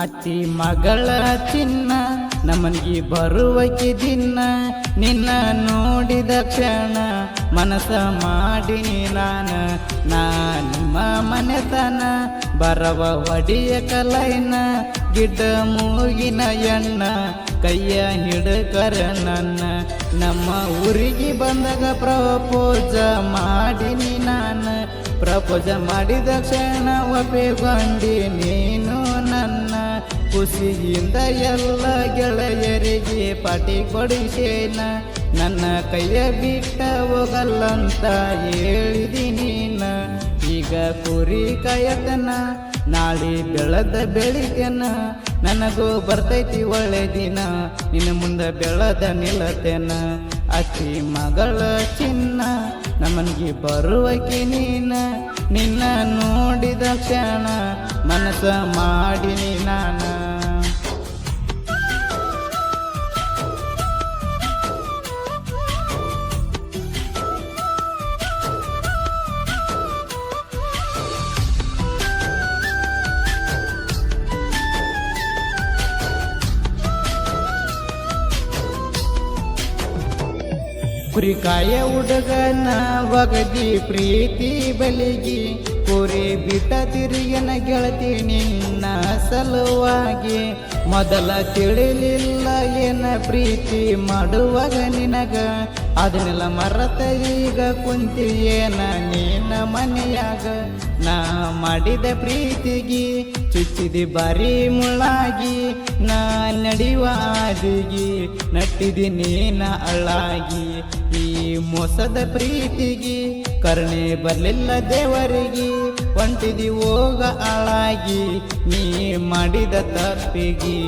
ಅತ್ತಿ ಮಗಳ ಚಿನ್ನ ನಮನ್ಗಿ ಬರುವಕ್ಕೆ ದಿನ ನಿನ್ನ ನೋಡಿದ ಕ್ಷಣ ಮನಸ ಮಾಡಿನಿ ನಾನು. ನಾ ನಿಮ್ಮ ಮನೆತನ, ಬರವ ಒಡಿಯ ಕಲೈನ ಗಿಡ್ಡ ಮೂಗಿನ ಎಣ್ಣ, ಕೈಯ ಹಿಡಕರ ನನ್ನ. ನಮ್ಮ ಊರಿಗೆ ಬಂದಾಗ ಪ್ರಪೋಜ ಮಾಡಿನಿ ನಾನು. ಪ್ರಪೋಜ ಮಾಡಿದ ಕ್ಷಣ ಒಪ್ಪಿಕೊಂಡಿ ನೀನು. ಖುಷಿಯಿಂದ ಎಲ್ಲ ಗೆಳೆಯರಿಗೆ ಪಾಟಿ ಕೊಡಿಸೇನ ನನ್ನ ಕೈಯ ಬಿಟ್ಟ ಹೋಗಲ್ಲಂತ ಹೇಳಿದಿನಿ ಈಗ ಕುರಿ ಕಾಯತನ, ನಾಳೆ ಬೆಳೆದ ಬೆಳಿಗ್ಗೆನ ನನಗೂ ಬರ್ತೈತಿ ಒಳ್ಳೆ ದಿನ, ನಿನ್ನ ಮುಂದೆ ಬೆಳದ ನಿಲ್ಲತೇನ. ಅತಿ ಮಗಳ ಚಿನ್ನ ನಮನ್ಗೆ ಬರುವಕ್ಕೆ ನೀನ. ನಿನ್ನ ನೋಡಿದ ಕ್ಷಣ ಮನಸ ಮಾಡಿನಿ ನಾನ. ಕುರಿಕಾಯ ಹುಡುಗನ ಒಗದಿ ಪ್ರೀತಿ ಬಲಿಗಿ, ಕುರಿ ಬಿಟ್ಟ ತಿರುಗಿನ ಗೆಳತಿ ನಿನ್ನ ಸಲುವಾಗಿ. ಮೊದಲ ತಿಳಿಲಿಲ್ಲ ಏನ ಪ್ರೀತಿ ಮಾಡುವಾಗ ನಿನಗ, ಅದನ್ನೆಲ್ಲ ಮರತ ಈಗ ಕುಂತಿ ಏನ ನೀನ ಮನೆಯಾಗ. ನಾ ಮಾಡಿದ ಪ್ರೀತಿಗಿ, ಚುಚ್ಚಿದಿ ಬಾರಿ ಮುಳಾಗಿ ನಾ ನಡೆಯುವ ಆದಿಗಿ ನಟ್ಟಿದಿ ನೀನ ಅಳ್ಳಾಗಿ. ಈ ಮೋಸದ ಪ್ರೀತಿಗೆ ಕರುಣೆ ಬರಲಿಲ್ಲ ದೇವರಿಗೆ. ಹೊಂಟಿದಿ ಹೋಗ ಅಳಾಗಿ ನೀ ಮಾಡಿದ ತಪ್ಪಿಗಿ.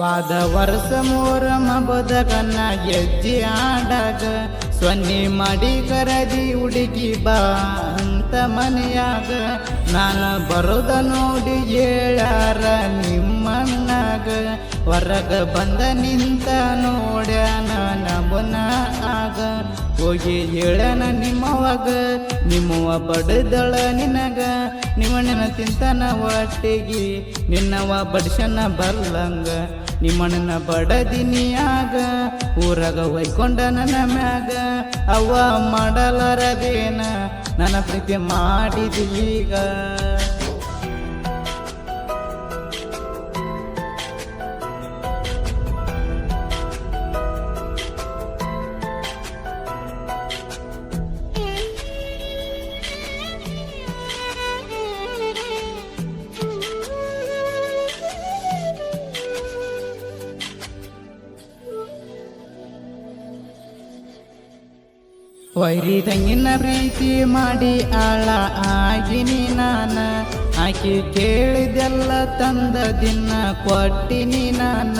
ವಾದ ವರ್ಷ ಮೂರಮ ಬದಕನ್ನ ಗೆಜ್ಜಿ ಆಡಾಗ ಸೊನ್ನೆ ಮಾಡಿ ಕರದಿ ಹುಡುಗಿ ಬಾ ಅಂತ ಮನೆಯಾಗ, ನಾನು ಬರೋದ ನೋಡಿ ಹೇಳಾರ ನಿಮ್ಮಣ್ಣಾಗ. ಹೊರಗ ಬಂದ ನಿಂತ ನೋಡ್ಯಾನ ನಮನ ಆಗ. ಹೋಗಿ ಹೇಳನ ನಿಮ್ಮವಾಗ ನಿಮ್ಮವ ಬಡದಳ ನಿನಗ, ನಿಮ್ಮಣ್ಣನ ತಿಂತನ ಒಟ್ಟಿಗೆ ನಿನ್ನವ ಬಡ್ಸನ ಬರ್ಲಂಗ, ನಿಮ್ಮಣ್ಣನ ಬಡದಿನಿಯಾಗ, ಊರಾಗ ಒಯ್ಕೊಂಡ ನನ್ನ ಮ್ಯಾಗ, ಅವ್ವ ಮಾಡಲಾರದೇನ, ನನ್ನ ಪ್ರೀತಿ ಮಾಡಿದೀಗ ವೈರಿ ತಂಗಿನ ಪ್ರೀತಿ ಮಾಡಿ ಆಳ ಆಗಿನಿ ನಾನ. ಆಕೆ ಕೇಳಿದೆಲ್ಲ ತಂದ ದಿನ ಕೊಟ್ಟಿನಿ ನಾನ.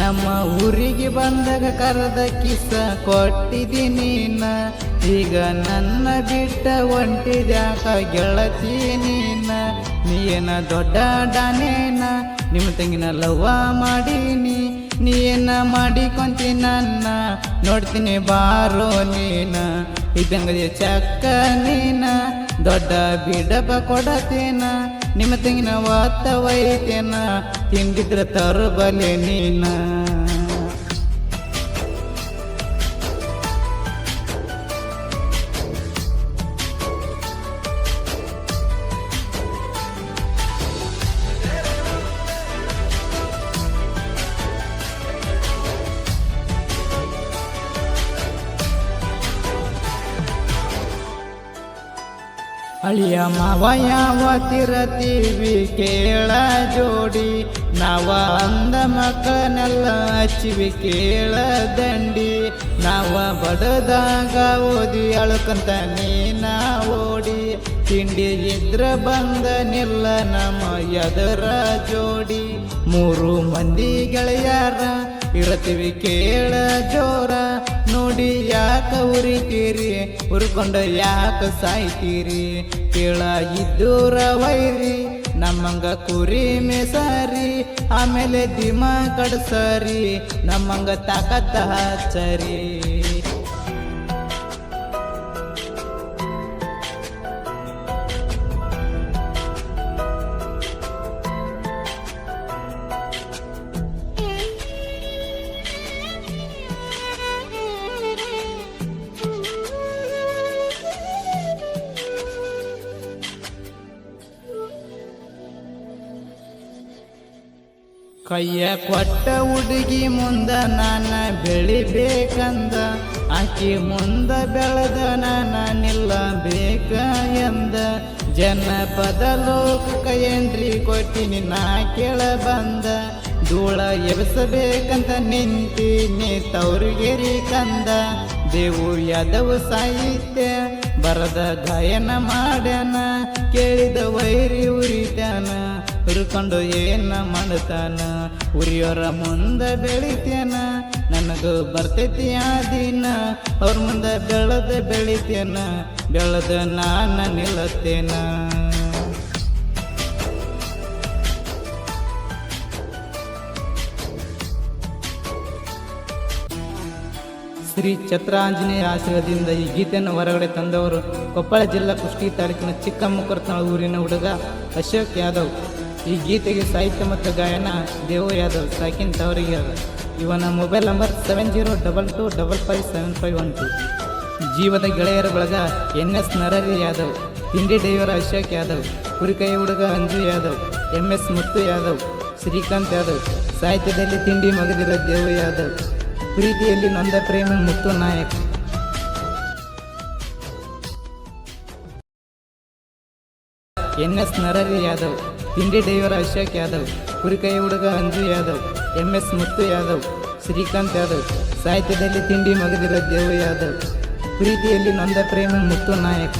ನಮ್ಮ ಊರಿಗೆ ಬಂದಾಗ ಕರೆದ ಕಿಸ ಕೊಟ್ಟಿದ್ದೀನಿ ಈಗ ನನ್ನ ಬಿಟ್ಟ ಒಂಟಿದ್ಯಾಕ ನೀನ. ನೀನ ದೊಡ್ಡ ಡಾನೇನ ನಿಮ್ಮ ತಂಗಿನ ಲವ್ವ ಮಾಡೀನಿ. ನೀ ಮಾಡಿ ಮಾಡಿಕೊಂತಿ ನನ್ನ, ನೋಡ್ತೀನಿ ಬಾರೋ ನೀನ. ಇದ್ದಂಗದ ಚಕ್ಕ ನೀನ, ದೊಡ್ಡ ಬಿಡಬ ಕೊಡತೇನ. ನಿಮ್ಮ ತೆಂಗಿನ ವಾತ ವೈತೇನ ತಿಂದಿದ್ರ ತರಬಲೆ ನೀನ. ಅಳಿಯ ಮಾವ ಯಾವ ತಿರತೀವಿ ಕೇಳ ಜೋಡಿ. ನಾವ ಅಂದ ಮಕ್ಕಳನ್ನೆಲ್ಲ ಹಚ್ಚಿವಿ ಕೇಳ ದಂಡಿ ನಾವ ಬಡದಾಗ ಓದಿ ಅಳ್ಕಂತ ನೀನ ಓಡಿ. ತಿಂಡಿ ಇದ್ರ ಬಂದ ನಿಲ್ಲ ನಮ್ಮ ಎದರ ಜೋಡಿ. ಮೂರು ಮಂದಿ ಗೆಳೆಯಾರ ಇರತೀವಿ, ಕೇಳ ಜೋರ. ನೋಡಿ ಯಾಕ ಉರಿತೀರಿ? ಉರ್ಕೊಂಡು ಯಾಕ ಸಾಯ್ತೀರಿ? ಕೇಳ ಇದ್ದೂರ ವೈರಿ, ನಮ್ಮಂಗ ಕುರಿ ಮೇಸಾರಿ, ಆಮೇಲೆ ದಿಮ ಕಡ್ಸರಿ, ನಮ್ಮಂಗ ತಾಕತ್ತ ಹಚ್ಚರಿ. ಕೈಯ ಕೊಟ್ಟ ಹುಡುಗಿ ಮುಂದ ನಾನ ಬೆಳಿಬೇಕಂದ, ಆಕಿ ಮುಂದ ಬೆಳೆದ ನಾನ ನಿಲ್ಲಬೇಕ ಎಂದ. ಜನಪದ ಲೋಕ ಏನ್ರಿ ಕೊಟ್ಟಿನಿ ನಾ ಕೇಳ ಬಂದ, ಧೂಳ ಎಬ್ಸಬೇಕಂತ ನಿಂತೀನಿ ತವ್ರಿಗೆರಿ ಕಂದ. ದೇವು ಯದವು ಸಾಹಿತ್ಯ ಬರದ ಗಾಯನ ಮಾಡ್ಯಾನ, ಕೇಳಿದ ವೈರಿ ಉರಿತಾನ. ಹುರ್ಕೊಂಡು ಏನ ಮಾಡ್ತಾನ? ಉರಿಯೋರ ಮುಂದ ಬೆಳಿತೇನ? ನನಗೂ ಬರ್ತೈತಿ ಆ ದಿನ. ಅವ್ರ ಮುಂದೆ ಬೆಳೆದ ಬೆಳಿತೇನ? ಬೆಳೆದ ನಾನ ನಿಲ್ಲತ್ತೇನ? ಶ್ರೀ ಛತ್ರಾಂಜನೇಯ ಆಶ್ರಯದಿಂದ ಈ ಗೀತೆಯನ್ನು ಹೊರಗಡೆ ತಂದವರು ಕೊಪ್ಪಳ ಜಿಲ್ಲಾ ಕುಷ್ಟಿ ತಾಲೂಕಿನ ಚಿಕ್ಕಮುಕ್ಕರತನ ಊರಿನ ಹುಡುಗ ಅಶೋಕ್ ಯಾದವ್. ಈ ಗೀತೆಗೆ ಸಾಹಿತ್ಯ ಮತ್ತು ಗಾಯನ ದೇವು ಯಾದವ್ ಸಾಕಿನ್ ತವರಿಗೆ ಯಾದವ್ ಇವನ mobile number seven zero double two double five seven five one two. ಜೀವದ ಗೆಳೆಯರ ಬಳಗ ಎನ್ ಎಸ್ ನರರಿ ಯಾದವ್, ತಿಂಡಿ ಡೈವರ್ ಅಶೋಕ್ ಯಾದವ್, ಕುರಿಕೈ ಹುಡುಗ ಅಂಜು ಯಾದವ್, ಎಂ ಎಸ್ ಮುತ್ತು ಯಾದವ್, ಶ್ರೀಕಾಂತ್ ಯಾದವ್, ಸಾಹಿತ್ಯದಲ್ಲಿ ತಿಂಡಿ ಮಗದಿರೋ ದೇವು ಯಾದವ್, ಪ್ರೀತಿಯಲ್ಲಿ ನಂದ ಪ್ರೇಮ ಮುತ್ತು ನಾಯಕ್. ಎನ್ ಎಸ್ ನರರಿ ಯಾದವ್. ತಿಂಡಿ ಡ್ರೈವರ್ ಅಶೋಕ್ ಯಾದವ್ ಕುರಿಕೈ ಹುಡುಗ ಅಂಜು ಯಾದವ್, ಎಂ ಎಸ್ ಮುತ್ತು ಯಾದವ್, ಶ್ರೀಕಾಂತ್ ಯಾದವ್, ಸಾಹಿತ್ಯದಲ್ಲಿ ತಿಂಡಿ ಮಗದಿರೋ ದೇವು ಯಾದವ್, ಪ್ರೀತಿಯಲ್ಲಿ ನಂದ ಪ್ರೇಮ ಮುತ್ತು ನಾಯಕ್.